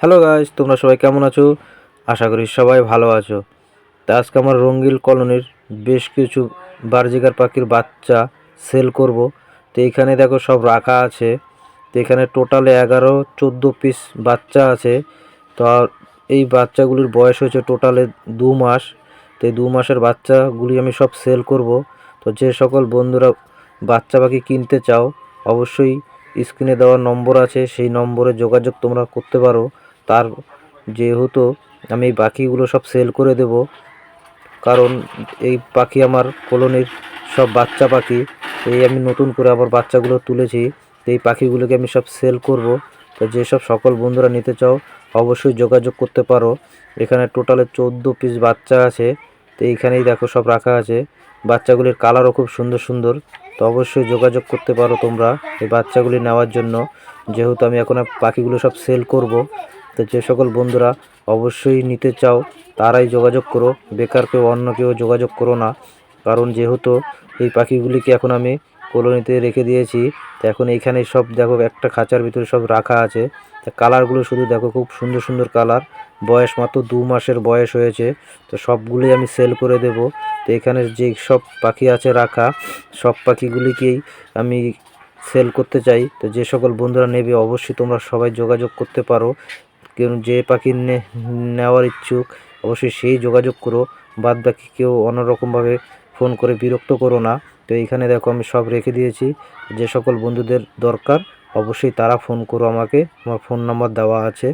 Hello guys, তোমরা সবাই কেমন আছো? আশা করি সবাই ভালো আছো। তা আজকে আমার রঙ্গিল কলোনির বেশ কিছু বারজিগার পাখির বাচ্চা সেল করব। তো এইখানে দেখো সব রাখা আছে। তো এখানে টোটালে এগারো, চোদ্দ পিস বাচ্চা আছে। তো এই বাচ্চাগুলির বয়স হয়েছে টোটালে দু মাস। তো এই দু মাসের বাচ্চাগুলি আমি সব সেল করব। তো যে সকল বন্ধুরা বাচ্চা পাখি কিনতে চাও, অবশ্যই স্ক্রিনে দেওয়া নম্বর আছে। সেই নম্বরে যোগাযোগ তোমরা করতে পারো। তার যেহেতু আমি এই পাখিগুলো সব সেল করে দেব, কারণ এই পাখি আমার কলোনির সব বাচ্চা পাখি, এই আমি নতুন করে আবার বাচ্চাগুলো তুলেছি, এই পাখিগুলোকে আমি সব সেল করব। তো যেসব সকল বন্ধুরা নিতে চাও, অবশ্যই যোগাযোগ করতে পারো। এখানে টোটালে চোদ্দ পিস বাচ্চা আছে, তো এইখানেই দেখো সব রাখা আছে। বাচ্চাগুলির কালারও খুব সুন্দর সুন্দর, তো অবশ্যই যোগাযোগ করতে পারো তোমরা এই বাচ্চাগুলি নেওয়ার জন্য। যেহেতু আমি এখন পাখিগুলো সব সেল করব তো যে সকল বন্ধুরা অবশ্যই নিতে চাও, তারাই যোগাযোগ করো। বেকার কেউ, অন্য কেউ যোগাযোগ করো না। কারণ যেহেতু এই পাখিগুলিকে এখন আমি কলোনিতে রেখে দিয়েছি, তো এখন এইখানে সব দেখো একটা খাঁচার ভিতরে সব রাখা আছে। তা কালারগুলো শুধু দেখো খুব সুন্দর সুন্দর কালার। বয়স মাত্র দু মাসের বয়স হয়েছে, তো সবগুলোই আমি সেল করে দেব। তো এখানে যে সব পাখি আছে রাখা, সব পাখিগুলিকেই আমি সেল করতে চাই। তো যে সকল বন্ধুরা নেবে, অবশ্যই তোমরা সবাই যোগাযোগ করতে পারো। কেউ যে পাখি নেওয়ার ইচ্ছুক, অবশ্যই সেই যোগাযোগ করো। বাদ বাকি কেউ অন্যরকমভাবে ফোন করে বিরক্ত করো না। তো এইখানে দেখো আমি সব রেখে দিয়েছি। যে সকল বন্ধুদের দরকার, অবশ্যই তারা ফোন করো আমাকে। আমার ফোন নাম্বার দেওয়া আছে।